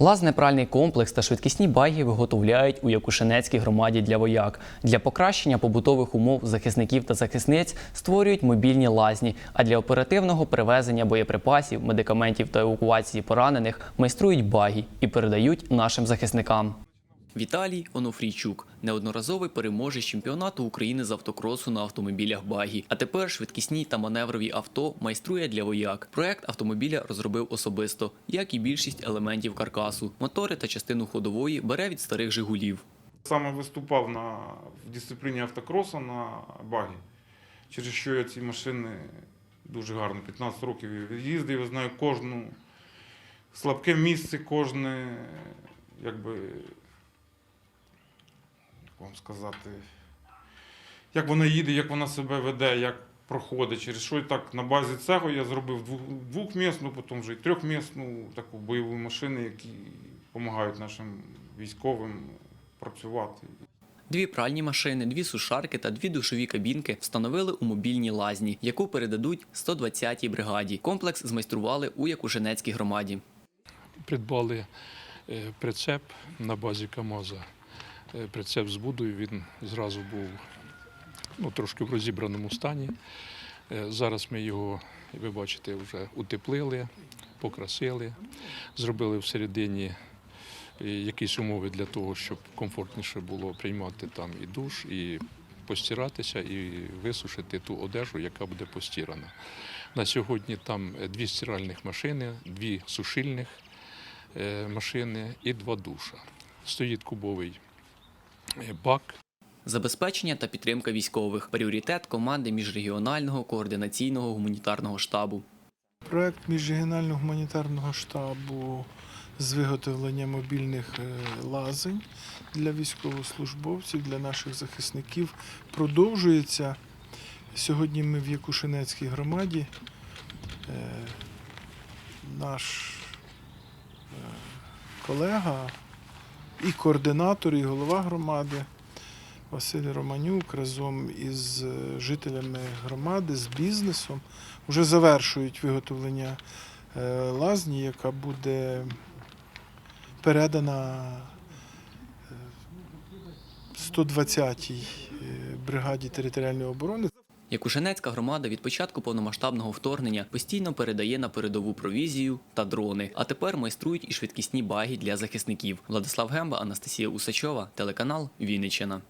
Лазнепральний комплекс та швидкісні баги виготовляють у Якушинецькій громаді для вояк. Для покращення побутових умов захисників та захисниць створюють мобільні лазні, а для оперативного перевезення боєприпасів, медикаментів та евакуації поранених майструють баги і передають нашим захисникам. Віталій Онофрійчук, неодноразовий переможець чемпіонату України з автокросу на автомобілях багі. А тепер швидкісні та маневрові авто майструє для вояк. Проект автомобіля розробив особисто, як і більшість елементів каркасу. Мотори та частину ходової бере від старих Жигулів. Саме виступав на, в дисципліні автокросу на багі, через що я ці машини дуже гарно, 15 років їздив, знаю кожну слабке місце, кожне, якби, як вам сказати, як вона їде, як вона себе веде, як проходить. Через що і так на базі цього я зробив двохмісну, потім вже і трьохмісну таку бойову машину, які допомагають нашим військовим працювати. Дві пральні машини, дві сушарки та дві душові кабінки встановили у мобільній лазні, яку передадуть 120-й бригаді. Комплекс змайстрували у Якушинецькій громаді. придбали е, прицеп на базі КАМАЗа. Е, Прицеп з будою, він зразу був ну, трошки в розібраному стані. Е, Зараз ми його, ви бачите, вже утеплили, покрасили, зробили всередині е, якісь умови для того, щоб комфортніше було приймати там і душ, і постиратися, і висушити ту одежу, яка буде постірана. На сьогодні там дві стиральних машини, дві сушильних машини і два душа. Стоїть кубовий бак. Забезпечення та підтримка військових пріоритет команди міжрегіонального координаційного гуманітарного штабу. Проект міжрегіонального гуманітарного штабу з виготовлення мобільних е, лазень для військовослужбовців, для наших захисників продовжується. Сьогодні ми в Якушинецькій громаді. Е, Наш е, колега і координатор, і голова громади Василь Романюк разом із е, жителями громади, з бізнесом вже завершують виготовлення е, лазні, яка буде передана е, 120-й е, бригаді територіальної оборони. Якушинецька громада від початку повномасштабного вторгнення постійно передає на передову провізію та дрони. А тепер майструють і швидкісні баги для захисників. Владислав Гемба, Анастасія Усачова, телеканал Вінниччина.